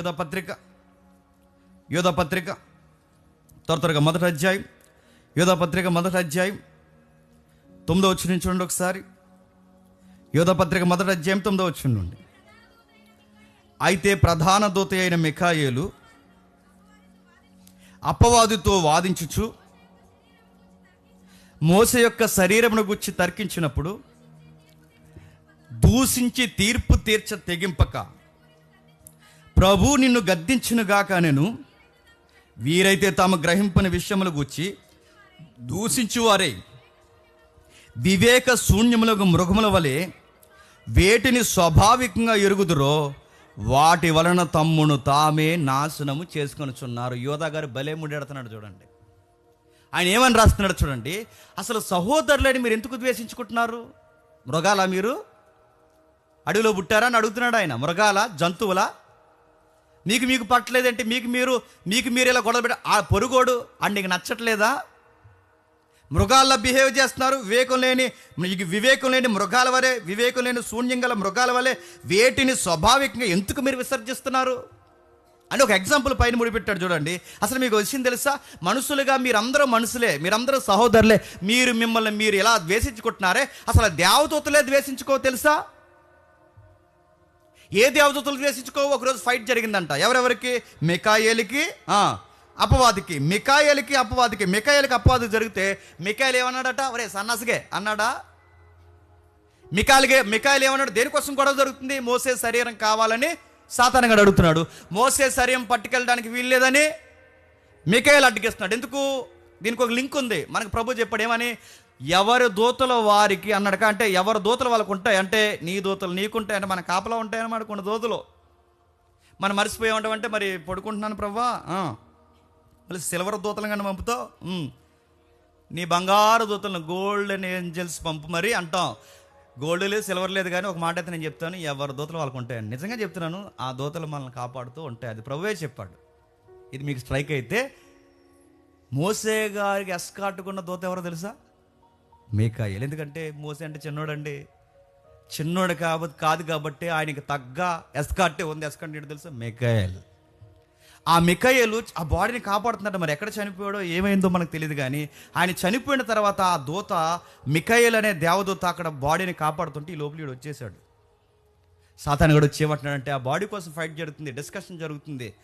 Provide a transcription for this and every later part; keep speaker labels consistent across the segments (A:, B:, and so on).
A: యోధపత్రిక యోధపత్రిక త్వర త్వరగా మొదటి అధ్యాయం యోధ పత్రిక మొదటి అధ్యాయం తొమ్మిదో వచ్చి నుంచి ఉండి ఒకసారి. యోధపత్రిక మొదటి అధ్యాయం తొమ్మిదో వచ్చి నుండి. అయితే ప్రధాన దూత అయిన మిఖాయేలు అపవాదితో వాదించుచు మోస యొక్క శరీరమును గుచ్చి తర్కించినప్పుడు దూషించి తీర్పు తీర్చ తెగింపక ప్రభు నిన్ను గద్దించునుగాక నేను. వీరైతే తాము గ్రహింపని విషయములు గూర్చి దూషించువారే. వివేక శూన్యములకు మృగముల వలె వేటిని స్వాభావికంగా ఎరుగుదురో వాటి వలన తమ్మును తామే నాశనము చేసుకొనిచున్నారు. యోధా గారు భలే ముడెడుతున్నాడు చూడండి. ఆయన ఏమని రాస్తున్నాడు చూడండి. అసలు సహోదరులని మీరు ఎందుకు ద్వేషించుకుంటున్నారు? మృగాల మీరు? అడవిలో పుట్టారా అని అడుగుతున్నాడు ఆయన. మృగాల? జంతువుల? మీకు మీకు పట్టలేదంటే మీకు మీరు మీకు మీరు ఇలా గొడవ పెట్ట ఆ పొరుగోడు అండ్ నీకు నచ్చట్లేదా? మృగాల్లో బిహేవ్ చేస్తున్నారు వివేకం లేని మీకు వివేకం లేని మృగాల వలె వివేకం లేని శూన్యం గల మృగాల వలె వేటిని స్వాభావికంగా ఎందుకు మీరు విసర్జిస్తున్నారు? అని ఒక ఎగ్జాంపుల్ పైన ముడిపెట్టాడు చూడండి. అసలు మీకు వచ్చింది తెలుసా? మనుషులుగా మీరందరూ మనుషులే మీరందరూ సహోదరులే మీరు మిమ్మల్ని మీరు ఎలా ద్వేషించుకుంటున్నారే? అసలు దేవదూతలే ద్వేషించుకో తెలుసా? ఏ దేవదూతలు ద్వేషించుకో ఒకరోజు ఫైట్ జరిగిందంట. ఎవరెవరికి? మికాయేలికి అపవాదికి. మికాయలకి అపవాదికి. మికాయలకి అపవాది జరిగితే మికాయలు ఏమన్నాడట? ఒరే సన్నాసిగే అన్నాడా? మికాయలకే మికాయలు ఏమన్నాడు? దేనికోసం గొడవ జరుగుతుంది? మోసే శరీరం కావాలని సాధారణంగా అడుగుతున్నాడు. మోసే శరీరం పట్టుకెళ్ళడానికి వీల్లేదని మికాయలు అడ్డగిస్తున్నాడు ఎందుకు? దీనికి ఒక లింక్ ఉంది. మనకు ప్రభు చెప్పాడు ఏమని? ఎవరి దూతలు వారికి అన్నాడు అంటే ఎవరి దూతలు వాళ్ళకు ఉంటాయి అంటే నీ దూతలు నీకుంటాయి అంటే మన కాపలా ఉంటాయి అన్నమాట కొన్ని దూతలు. మనం మర్చిపోయి ఉంటామంటే మరి పడుకుంటున్నాను ప్రవ్వా మళ్ళీ సిల్వర్ దూతలు కానీ పంపుతావు? నీ బంగారు దూతలను గోల్డెన్ ఏంజల్స్ పంపు మరి అంటాం. గోల్డ్ లేదు సిల్వర్ లేదు కానీ ఒక మాట అయితే నేను చెప్తాను. ఎవరి దూతలు వాళ్ళకు ఉంటాయని నిజంగా చెప్తున్నాను. ఆ దూతలు మనల్ని కాపాడుతూ ఉంటాయి. అది ప్రభువే చెప్పాడు. ఇది మీకు స్ట్రైక్ అయితే మోసే గారికి ఎస్కాట్టుకున్న దూత ఎవరో తెలుసా? మేకాయలు. ఎందుకంటే మోసే అంటే చిన్నోడండి. చిన్నోడు కాబట్టి కాదు కాబట్టి ఆయనకి తగ్గ ఎస్కాటే ఉంది. ఎస్కాట్ ఏంటో తెలుసా? మేకాయలు. ఆ మికయ్యలు ఆ బాడీని కాపాడుతున్నట్టు మరి ఎక్కడ చనిపోయాడో ఏమైందో మనకు తెలియదు కానీ ఆయన చనిపోయిన తర్వాత ఆ దూత మికయ్యలు అనే దేవదూత అక్కడ బాడీని కాపాడుతుంటే ఈ లోపల వచ్చేసాడు సాతాను గడు వచ్చేమంటున్నాడంటే ఆ బాడీ కోసం ఫైట్ జరుగుతుంది డిస్కషన్ జరుగుతుంది.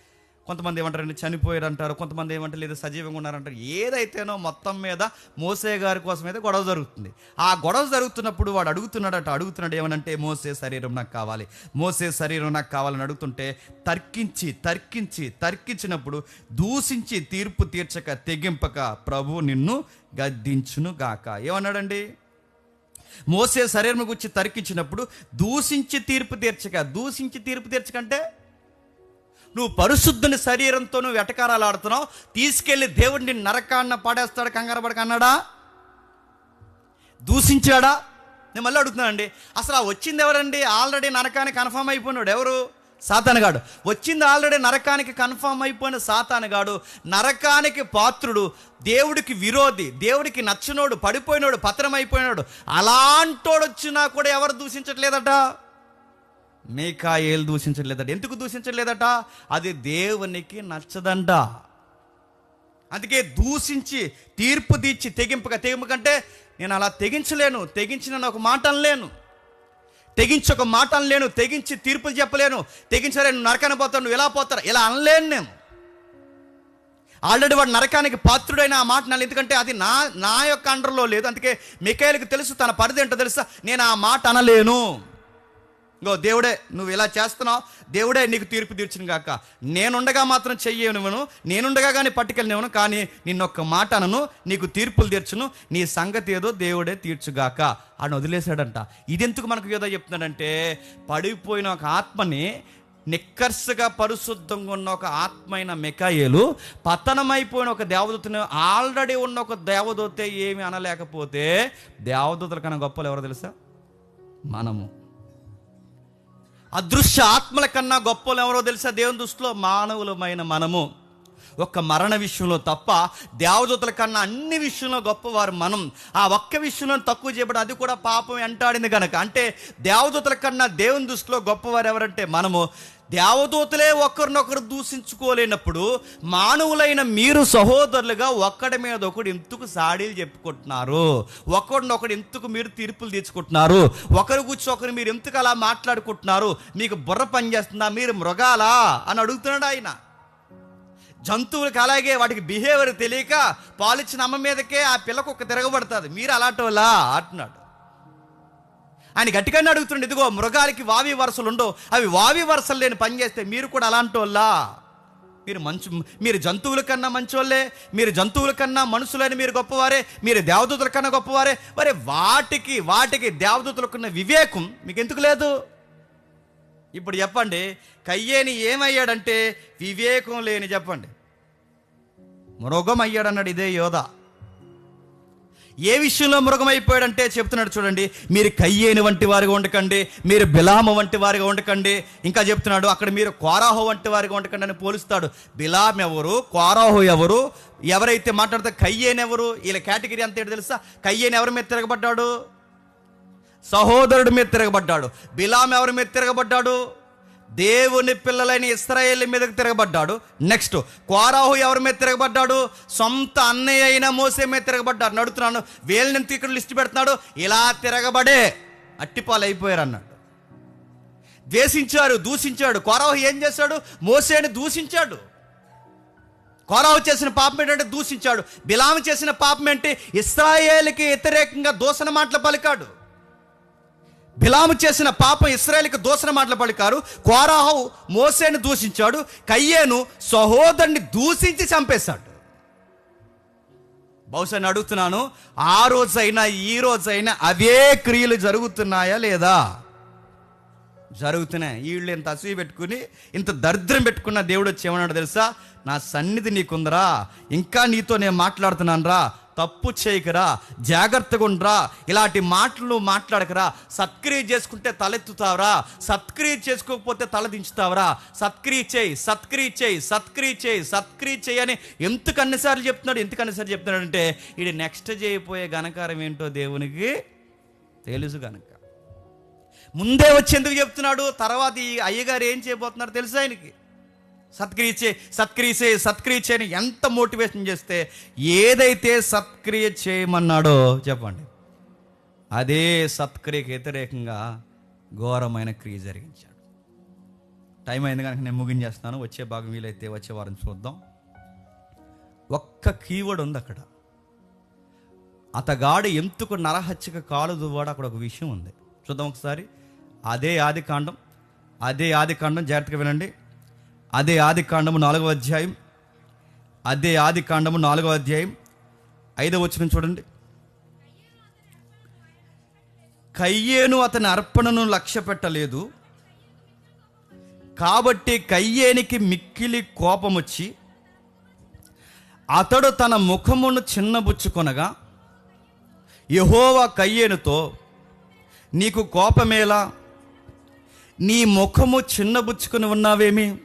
A: కొంతమంది ఏమంటారంటే చనిపోయారు అంటారు కొంతమంది ఏమంటారు లేదా సజీవంగా ఉన్నారంటారు. ఏదైతేనో మొత్తం మీద మోసే గారి కోసం అయితే గొడవ జరుగుతుంది. ఆ గొడవ జరుగుతున్నప్పుడు వాడు అడుగుతున్నాడట అడుగుతున్నాడు ఏమనంటే మోసే శరీరం నాకు కావాలి. మోసే శరీరం నాకు కావాలని అడుగుతుంటే తర్కించి తర్కించి తర్కించినప్పుడు దూషించి తీర్పు తీర్చక తెగింపక ప్రభు నిన్ను గద్దించును గాక. ఏమన్నాడండి? మోసే శరీరం గురించి తర్కించినప్పుడు దూషించి తీర్పు తీర్చక దూషించి తీర్పు తీర్చకంటే నువ్వు పరిశుద్ధుని శరీరంతో నువ్వు వెటకారాలు ఆడుతున్నావు. తీసుకెళ్ళి దేవుడిని నరకాన్న పడేస్తాడు కంగారు పడకన్నాడా దూషించాడా? నేను మళ్ళీ అడుగుతున్నానండి. అసలు ఆ వచ్చింది ఎవరండి? ఆల్రెడీ నరకానికి కన్ఫర్మ్ అయిపోయినాడు ఎవరు? సాతానగాడు వచ్చింది ఆల్రెడీ నరకానికి కన్ఫర్మ్ అయిపోయిన సాతానగాడు నరకానికి పాత్రుడు దేవుడికి విరోధి దేవుడికి నచ్చినోడు పడిపోయినోడు పత్రమైపోయినాడు అలాంటోడు వచ్చినా కూడా ఎవరు దూషించట్లేదట? మీకాయేలు దూషించలేదట ఎందుకు దూషించలేదట అది దేవునికి నచ్చదంట. అందుకే దూషించి తీర్పు తీర్చి తెగింపక తెగింపకంటే నేను అలా తెగించలేను తెగించిన ఒక మాట లేను. తెగించి ఒక మాట అనలేను తెగించి తీర్పులు చెప్పలేను. తెగించలేను నువ్వు పోతాను పోతావు నువ్వు ఎలా పోతారు ఇలా అనలేను నేను. ఆల్రెడీ వాడు నరకానికి పాత్రుడైన ఆ మాట నాలు ఎందుకంటే అది నా నా యొక్క అండర్లో లేదు. అందుకే మికాయలకు తెలుసు తన పరిధి ఏంటో తెలుసా? నేను ఆ మాట అనలేను. ఇంకో దేవుడే నువ్వు ఇలా చేస్తున్నావు దేవుడే నీకు తీర్పు తీర్చును గాక. నేనుండగా మాత్రం చెయ్యనివను నేనుండగా కానీ పట్టుకెళ్ళనివను కానీ నిన్నొక్క మాట అనను నీకు తీర్పులు తీర్చును నీ సంగతి ఏదో దేవుడే తీర్చుగాక అని వదిలేశాడంట. ఇదెందుకు మనకు ఏదో చెప్తున్నాడంటే పడిపోయిన ఒక ఆత్మని నిక్కర్సుగా పరిశుద్ధంగా ఉన్న ఒక ఆత్మైన మెకాయేలు పతనమైపోయిన ఒక దేవదూతని ఆల్రెడీ ఉన్న ఒక దేవదూతే ఏమి అనలేకపోతే దేవదూతల కన్నా గొప్పలు ఎవరో తెలుసా? మనము. అదృశ్య ఆత్మల కన్నా గొప్పలు ఎవరో తెలుసా? దేవుని దృష్టిలో మానవులమైన మనము. ఒక్క మరణ విషయంలో తప్ప దేవదూతల కన్నా అన్ని విషయంలో గొప్పవారు మనం. ఆ ఒక్క విషయంలో తక్కువ చేయబడి అది కూడా పాపం వెంటాడింది కనుక అంటే దేవదూతల కన్నా దేవుని దృష్టిలో గొప్పవారు ఎవరంటే మనము. దేవదూతలే ఒకరినొకరు దూషించుకోలేనప్పుడు మానవులైన మీరు సహోదరులుగా ఒక్కడి మీద ఒకడు ఎందుకు సాడీలు చెప్పుకుంటున్నారు? ఒకడినొకడు ఎందుకు మీరు తీర్పులు తీర్చుకుంటున్నారు? ఒకరు కూర్చో ఒకరు మీరు ఎందుకు అలా మాట్లాడుకుంటున్నారు? మీకు బుర్ర పనిచేస్తుందా? మీరు మృగాలా? అని అడుగుతున్నాడు ఆయన. జంతువులకి అలాగే వాటికి బిహేవియర్ తెలియక పాలిచ్చిన అమ్మ మీదకే ఆ పిల్లకు ఒక తిరగబడుతుంది. మీరు అలాంటోలా అంటున్నాడు. ఆయన గట్టిగానే అడుగుతుండే ఇదిగో మృగాలకి వావి వరుసలు ఉండవు. అవి వావి వరుసలు లేని పని చేస్తే మీరు కూడా అలాంటోళ్ళా? మీరు మంచు మీరు జంతువుల కన్నా మంచోళ్ళే మీరు జంతువుల కన్నా మనుషులని మీరు గొప్పవారే మీరు దేవదూతుల కన్నా గొప్పవారే. మరి వాటికి వాటికి దేవదూతులకున్న వివేకం మీకు ఎందుకు లేదు? ఇప్పుడు చెప్పండి కయ్యేని ఏమయ్యాడంటే వివేకం లేని చెప్పండి. మృగం అయ్యాడన్నాడు ఇదే యోధ. ఏ విషయంలో మృగమైపోయాడంటే చెప్తున్నాడు చూడండి మీరు కయ్యేని వంటి వారిగా ఉండకండి మీరు బిలామ వంటి వారిగా ఉండకండి. ఇంకా చెప్తున్నాడు అక్కడ మీరు కోరాహో వంటి వారిగా ఉండకండి అని పోలుస్తాడు. బిలాం ఎవరు? కోరాహో ఎవరు? ఎవరైతే మాట్లాడితే కయ్యేని ఎవరు? వీళ్ళ కేటగిరీ అంత ఏంటి తెలుసా? కయ్యేని ఎవరి మీద తిరగబడ్డాడు? సహోదరుడి మీద తిరగబడ్డాడు. బిలాం ఎవరి మీద తిరగబడ్డాడు? దేవుని పిల్లలైన ఇస్రాయేల్ మీదకి తిరగబడ్డాడు. నెక్స్ట్ కోరాహు ఎవరి మీద తిరగబడ్డాడు? సొంత అన్నయ్య అయిన మోసే మీద తిరగబడ్డాడు. నడుతున్నాను వేలు ఇక్కడ లిస్ట్ పెడుతున్నాడు ఇలా తిరగబడే అట్టిపాలు అయిపోయారు అన్నాడు ద్వేషించాడు దూషించాడు. కోరాహు ఏం చేశాడు? మోసేని దూషించాడు. కోరావు చేసిన పాపం ఏంటంటే దూషించాడు. బిలాము చేసిన పాపం ఏంటి? ఇస్రాయేల్కి వ్యతిరేకంగా దూషణ మాటలు పలికాడు. బిలాము చేసిన పాపం ఇస్రాయల్కి దూషణ మాటలు పలికారు. కోరాహు మోసేని దూషించాడు. కయ్యేను సహోదరుని దూషించి చంపేశాడు. బహుశా నేను అడుగుతున్నాను ఆ రోజైనా ఈ రోజైనా అవే క్రియలు జరుగుతున్నాయా లేదా? జరుగుతున్నాయి. వీళ్ళు ఇంత అసూయ పెట్టుకుని ఇంత దరిద్రం పెట్టుకున్న దేవుడు వచ్చి ఏమన్నాడు తెలుసా? నా సన్నిధి నీకుందరా. ఇంకా నీతో నేను మాట్లాడుతున్నాను రా తప్పు చేయకరా జాగ్రత్తగా ఉండరా ఇలాంటి మాటలు మాట్లాడకరా సత్క్రియ చేసుకుంటే తలెత్తుతావరా సత్క్రియ చేసుకోకపోతే తల దించుతావరా సత్క్రియ చేయి సత్క్రియ చేయి సత్క్రియ చేయి సత్క్రియ చేయి అని ఎందుకన్నిసార్లు చెప్తున్నాడు ఎందుకు అన్నిసార్లు చెప్తున్నాడు అంటే ఇది నెక్స్ట్ చేయబోయే ఘనకారం ఏంటో దేవునికి తెలుసు కనుక ముందే వచ్చి ఎందుకు చెప్తున్నాడు తర్వాత ఈ అయ్యగారు ఏం చేయబోతున్నారు తెలుసా ఆయనకి? సత్క్రియచే సత్క్రియచే సత్క్రియ చేయని ఎంత మోటివేషన్ చేస్తే ఏదైతే సత్క్రియ చేయమన్నాడో చెప్పండి. అదే సత్క్రియకి వ్యతిరేకంగా ఘోరమైన క్రియ జరిగించాడు. టైం అయింది కనుక నేను ముగించేస్తాను. వచ్చే భాగం వీలైతే వచ్చే వారం చూద్దాం. ఒక్క కీవర్డ్ ఉంది అక్కడ. అతగాడు ఎందుకు నరహత్యక కాలు దువ్వాడు అక్కడ ఒక విషయం ఉంది. చూద్దాం ఒకసారి. అదే ఆది కాండం. అదే ఆది కాండం జాగ్రత్తగా వినండి. అదే ఆది కాండము నాలుగవ అధ్యాయం. అదే ఆది కాండము నాలుగవ అధ్యాయం. ఐదవ వచ్చిన చూడండి. కయ్యేను అతని అర్పణను లక్ష్య పెట్టలేదు. కాబట్టి కయ్యేనికి మిక్కిలి కోపం వచ్చి అతడు తన ముఖమును చిన్నబుచ్చుకొనగా యహోవా కయ్యేనుతో నీకు కోపమేలా? నీ ముఖము చిన్నబుచ్చుకుని ఉన్నావేమి?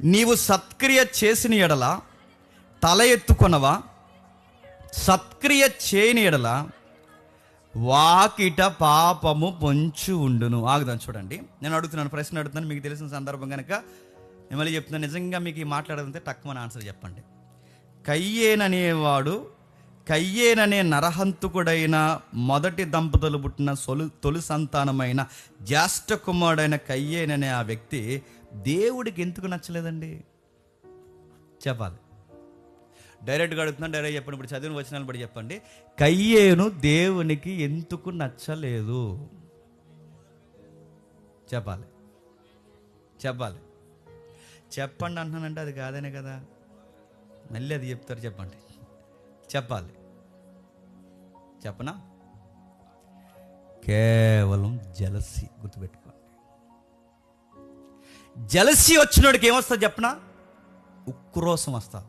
A: నీవు సత్క్రియ చేసిన ఎడల తల ఎత్తుకొనవా? సత్క్రియ చేయని ఎడల వాకిట పాపము పొంచు ఉండును. ఆగుదాం చూడండి. నేను అడుగుతున్నాను ప్రశ్న అడుగుతున్నాను మీకు తెలిసిన సందర్భం కనుక మిమ్మల్ని చెప్తున్నాను నిజంగా మీకు ఈ మాట్లాడదంటే తక్కువ ఆన్సర్ చెప్పండి. కయ్యేననేవాడు కయ్యేననే నరహంతుకుడైన మొదటి దంపతులు పుట్టిన సొలు తొలి సంతానమైన జ్యేష్ఠ కుమారుడైన కయ్యేననే ఆ వ్యక్తి దేవుడికి ఎందుకు నచ్చలేదండి? చెప్పాలి. డైరెక్ట్గా అడుగుతున్నాను డైరెక్ట్ చెప్పండి. ఇప్పుడు చదివిన వచనాలు బట్టి చెప్పండి. కయ్యేను దేవునికి ఎందుకు నచ్చలేదు? చెప్పాలి. చెప్పాలి. చెప్పండి అంటున్నానంటే అది కాదనే కదా. మళ్ళీ అది చెప్తారు చెప్పండి. చెప్పాలి. చెప్పనా? కేవలం జలసి గుర్తుపెట్టుకో. జలసి వచ్చినోడికి ఏమొస్తుంది చెప్పనా? ఉక్రోసం వస్తుంది.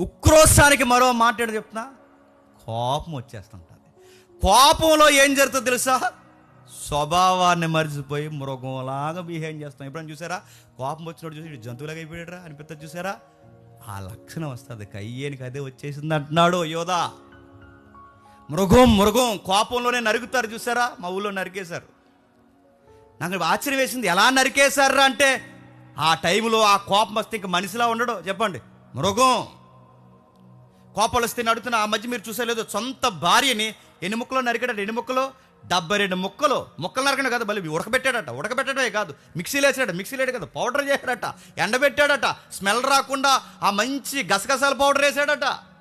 A: ఉక్రోసానికి మరో మాట్లాడు చెప్తున్నా కోపం వచ్చేస్తుంటుంది. కోపంలో ఏం జరుగుతుందో తెలుసా? స్వభావాన్ని మర్చిపోయి మృగంలాగా బిహేవ్ చేస్తాం ఎప్పుడైనా చూసారా? కోపం వచ్చినోడు చూసి "వీడు జంతువులాగా అయిపోయాడురా అనిపిస్తుంది చూసారా? ఆ లక్షణం వస్తుంది. కయ్యేనికి అదే వచ్చేసింది అంటున్నాడు యోధా. మృగం మృగం కోపంలోనే నరుగుతారు చూసారా? మా ఊళ్ళో నరికేశారు. నాకు ఆశ్చర్యం వేసింది. ఎలా నరికేశారా అంటే ఆ టైంలో ఆ కోపం వస్తే ఇంక మనిషిలా ఉండడు. చెప్పండి. మృగం. కోపాలు వస్తే నడుతున్న ఆ మధ్య మీరు చూసేలేదు సొంత భార్యని ఎన్ని ముక్కలో నరికాడట ఎన్ని ముక్కలు? డెబ్బై రెండు ముక్కలు. ముక్కలు నరకడం కాదు మళ్ళీ ఉడకబెట్టాడట. ఉడకబెట్టడమే కాదు. మిక్సీలో వేసాడట మిక్సీలో వేయడం కాదు పౌడర్ చేశాడట ఎండబెట్టాడట. స్మెల్ రాకుండా ఆ మంచి గసగసాల పౌడర్ వేసాడట.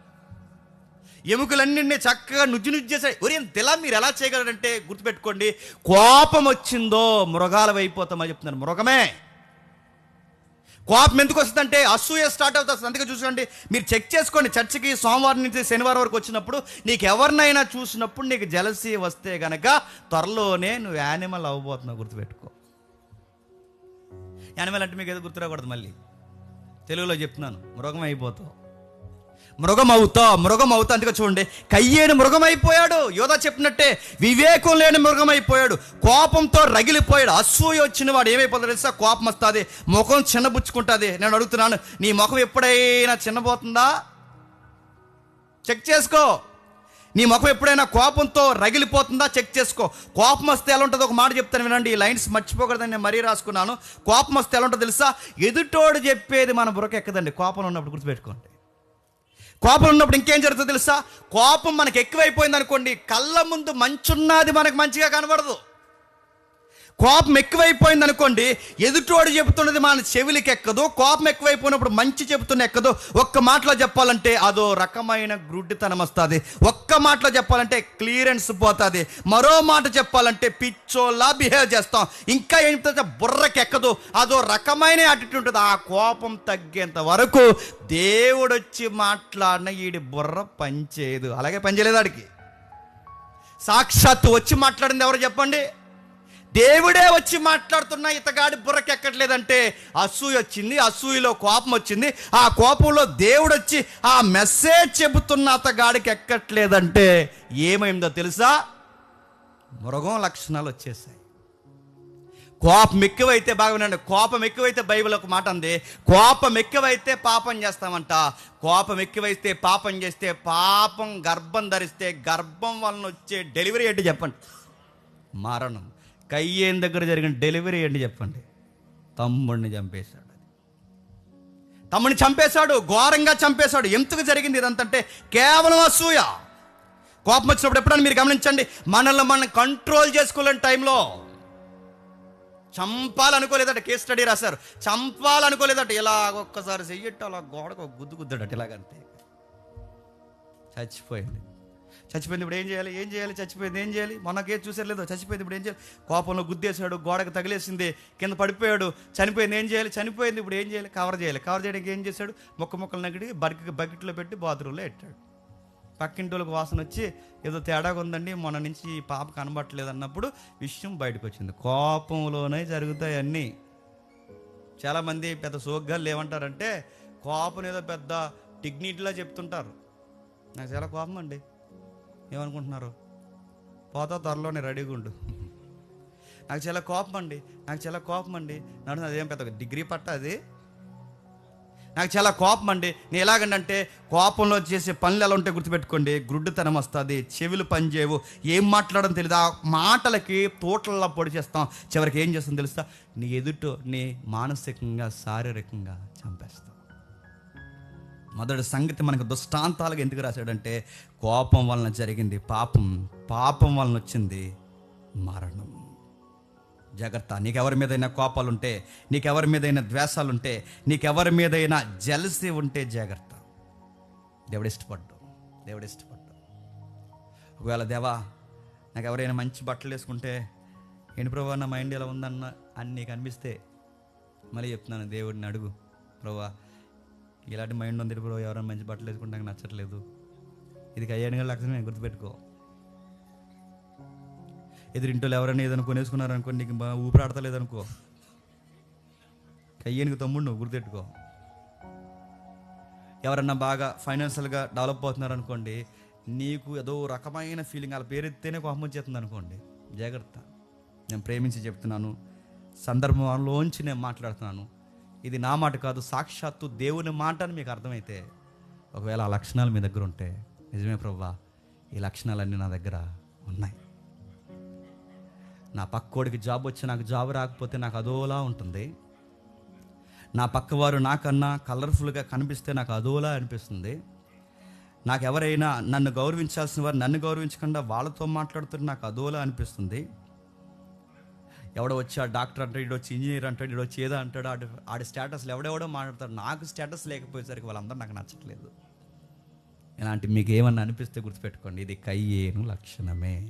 A: ఎముకలన్నీ చక్కగా నుజ్జు నుజ్జు చేశాయి. ఒరే తెలా మీరు ఎలా చేయగలరంటే గుర్తుపెట్టుకోండి. కోపం వచ్చిందో మృగాలు అయిపోతామని చెప్తున్నారు. మృగమే. కోపం ఎందుకు వస్తుందంటే అసూయ స్టార్ట్ అవుతుంది. అందుకే చూసుకోండి. మీరు చెక్ చేసుకోండి. చర్చికి సోమవారం నుంచి శనివారం వరకు వచ్చినప్పుడు నీకు ఎవరినైనా చూసినప్పుడు నీకు జలసీ వస్తే గనక త్వరలోనే నువ్వు యానిమల్ అవ్వబోతున్నావు గుర్తుపెట్టుకో. యానిమల్ అంటే మీకు ఏదో గుర్తురాకూడదు మళ్ళీ. తెలుగులో చెప్తున్నాను. మృగం అయిపోతావు. మృగం అవుతా మృగం అవుతా అందుకే చూడండి. కయ్యేడు మృగం అయిపోయాడు యోధ చెప్పినట్టే వివేకం లేని మృగం అయిపోయాడు కోపంతో రగిలిపోయాడు. అసూయ వచ్చిన వాడు ఏమైపోతాడు తెలుసా? కోపం వస్తుంది. ముఖం చిన్నబుచ్చుకుంటుంది. నేను అడుగుతున్నాను నీ ముఖం ఎప్పుడైనా చిన్నబోతుందా? చెక్ చేసుకో. నీ ముఖం ఎప్పుడైనా కోపంతో రగిలిపోతుందా? చెక్ చేసుకో. కోపం వస్తే ఎలా ఉంటుందో ఒక మాట చెప్తాను వినండి. ఈ లైన్స్ మర్చిపోకూడదని నేను మరీ రాసుకున్నాను. కోపం వస్తే ఎలా ఉంటుందో తెలుసా? ఎదుటోడు చెప్పేది మన బురక ఎక్కదండి కోపం ఉన్నప్పుడు గుర్తుపెట్టుకోండి. కోపం ఉన్నప్పుడు ఇంకేం జరుగుతుందో తెలుసా? కోపం మనకు ఎక్కువైపోయింది అనుకోండి కళ్ళ ముందు మంచున్నది మనకు మంచిగా కనబడదు. కోపం ఎక్కువైపోయింది అనుకోండి ఎదుటోడు చెబుతున్నది మన చెవిలికి ఎక్కదు కోపం ఎక్కువైపోయినప్పుడు మంచి చెబుతున్న ఎక్కదు ఒక్క మాటలో చెప్పాలంటే అదో రకమైన గ్రుడ్డితనం వస్తుంది. ఒక్క మాటలో చెప్పాలంటే క్లియరెన్స్ పోతుంది. మరో మాట చెప్పాలంటే పిచ్చోలా బిహేవ్ చేస్తాం. ఇంకా ఏం బుర్రకి ఎక్కదు. అదో రకమైన యాటిట్యూడ్ ఉంటుంది. ఆ కోపం తగ్గేంత వరకు దేవుడు వచ్చి మాట్లాడిన ఈడి బుర్ర పనిచేయదు. అలాగే పనిచేయలేదు ఆడికి. సాక్షాత్తు వచ్చి మాట్లాడింది ఎవరు చెప్పండి? దేవుడే వచ్చి మాట్లాడుతున్న ఇతగాడి బుర్రకెక్కట్లేదంటే అసూయ వచ్చింది అసూయలో కోపం వచ్చింది. ఆ కోపంలో దేవుడు వచ్చి ఆ మెసేజ్ చెబుతున్న అతగాడికి ఎక్కట్లేదంటే ఏమైందో తెలుసా? మృగం లక్షణాలు వచ్చేసాయి. కోపం ఎక్కువైతే బాగా కోపం ఎక్కువైతే బైబిల్ ఒక మాట ఉంది కోపం ఎక్కువైతే పాపం చేస్తామంట. కోపం ఎక్కువైతే పాపం చేస్తే పాపం గర్భం ధరిస్తే గర్భం వలన వచ్చే డెలివరీ ఏంటి చెప్పండి? మరణం. కయ్యేం దగ్గర జరిగిన డెలివరీ ఏంటి చెప్పండి? తమ్ముడిని చంపేశాడు తమ్ముడిని చంపేశాడు ఘోరంగా చంపేశాడు. ఎందుకు జరిగింది ఇదంతంటే కేవలం అసూయ. కోపం వచ్చినప్పుడు ఎప్పుడైనా మీరు గమనించండి మనల్ని మనం కంట్రోల్ చేసుకోలేని టైంలో చంపాలనుకోలేదట కేస్ స్టడీ రాశారు. చంపాలనుకోలేదట ఇలా ఒక్కసారి చెయ్యట్టు అలా గోడకు గుద్దు గుద్దడట ఇలాగంతే. చచ్చిపోయింది. చచ్చిపోయింది ఇప్పుడు ఏం చేయాలి? ఏం చేయాలి? చచ్చిపోయింది ఏం చేయాలి? మనకే చూసారు లేదో? చచ్చిపోయింది ఇప్పుడు ఏం చేయాలి? కోపంలో గుద్దేశాడు గోడకు తగిలేసింది కింద పడిపోయాడు చనిపోయింది ఏం చేయాలి? చనిపోయింది ఇప్పుడు ఏం చేయాలి? కవర్ చేయాలి. కవర్ చేయడానికి ఏం చేశాడు? మొక్క మొక్కలు నగిడి బకెట్ బకెట్లో పెట్టి బాత్రూంలో పెట్టాడు పక్కింటి వాళ్ళకి వాసన వచ్చి ఏదో తేడాగా ఉందండి మొన్న నుంచి పాప కనబట్టలేదు అన్నప్పుడు విషయం బయటకు వచ్చింది కోపంలోనే జరుగుతాయి అన్నీ. చాలామంది పెద్ద సోగ్గాలు ఏమంటారంటే కోపం ఏదో పెద్ద డిగ్నిటీలా చెప్తుంటారు. నాకు చాలా కోపం అండి. ఏమనుకుంటున్నారు? పోతా త్వరలోనే రెడీగా ఉండు. నాకు చాలా కోపం అండి. నాకు చాలా కోపం అండి. నన్ను అదేం పెద్ద డిగ్రీ పట్ట అది. నాకు చాలా కోపం అండి. నేను ఎలాగంటే కోపంలో చేసే పనులు ఎలా ఉంటే గుర్తుపెట్టుకోండి. గుడ్డుతనం వస్తుంది చెవులు పనిచేయవు ఏం మాట్లాడడం తెలియదు ఆ మాటలకి తోటల్లో పొడి చేస్తాం. చివరికి ఏం చేస్తాం తెలుస్తా నీ ఎదుట నీ మానసికంగా శారీరకంగా చంపేస్తాం. మొదటి సంగతి మనకు దుష్టాంతాలుగా ఎందుకు రాశాడంటే కోపం వలన జరిగింది పాపం పాపం వలన వచ్చింది మరణం. జాగ్రత్త నీకెవరి మీదైనా కోపాలుంటే నీకెవరి మీదైనా ద్వేషాలుంటే నీకెవరి మీదైనా జలసి ఉంటే జాగ్రత్త. దేవుడు ఇష్టపడ్డు దేవుడు ఇష్టపడ్డు ఒకవేళ దేవా నాకు ఎవరైనా మంచి బట్టలు వేసుకుంటే ఏంటి ప్రభా నా మైండ్ ఎలా ఉందన్న అని నీకు అనిపిస్తే మళ్ళీ చెప్తున్నాను దేవుడిని అడుగు. ప్రభా ఇలాంటి మైండ్ ఉంది ప్రభు ఎవరైనా మంచి బట్టలు వేసుకుంటే నాకు నచ్చట్లేదు. ఇది కయ్యాడు లక్షణమే గుర్తుపెట్టుకో. ఎదురింటోళ్ళు ఎవరైనా ఏదైనా కొనేసుకున్నారు నీకు బాగా ఊపిరాడతలేదనుకో కయ్యానికి తమ్ముడు నువ్వు గుర్తెట్టుకో ఎవరన్నా బాగా ఫైనాన్షియల్గా డెవలప్ అవుతున్నారు అనుకోండి నీకు ఏదో రకమైన ఫీలింగ్ వాళ్ళ పేరు ఎత్తేనే కోపం వచ్చేస్తుంది అనుకోండి జాగ్రత్త. నేను ప్రేమించి చెప్తున్నాను సందర్భంలోంచి నేను మాట్లాడుతున్నాను. ఇది నా మాట కాదు సాక్షాత్తు దేవుని మాట అని మీకు అర్థమైతే ఒకవేళ ఆ లక్షణాలు మీ దగ్గర ఉంటే నిజమే ప్రభా ఈ లక్షణాలన్నీ నా దగ్గర ఉన్నాయి. నా పక్కోడికి జాబ్ వచ్చి నాకు జాబ్ రాకపోతే నాకు అదోలా ఉంటుంది. నా పక్కవారు నాకన్నా కలర్ఫుల్గా కనిపిస్తే నాకు అదోలా అనిపిస్తుంది. నాకు ఎవరైనా నన్ను గౌరవించాల్సిన వారు నన్ను గౌరవించకుండా వాళ్ళతో మాట్లాడుతుంటే నాకు అదోలా అనిపిస్తుంది. ఎవడో వచ్చి ఆ డాక్టర్ అంటాడు ఇడు వచ్చి ఇంజనీర్ అంటాడు ఇడు వచ్చి ఏదో అంటాడు ఆడి ఆడి స్టేటస్లు ఎవడెవడో మాట్లాడతాడు. నాకు స్టేటస్ లేకపోయేసరికి వాళ్ళందరూ నాకు నచ్చట్లేదు. ఇలాంటి మీకు ఏమన్నా అనిపిస్తే గుర్తుపెట్టుకోండి. ఇది కయ్యేను లక్షణమే.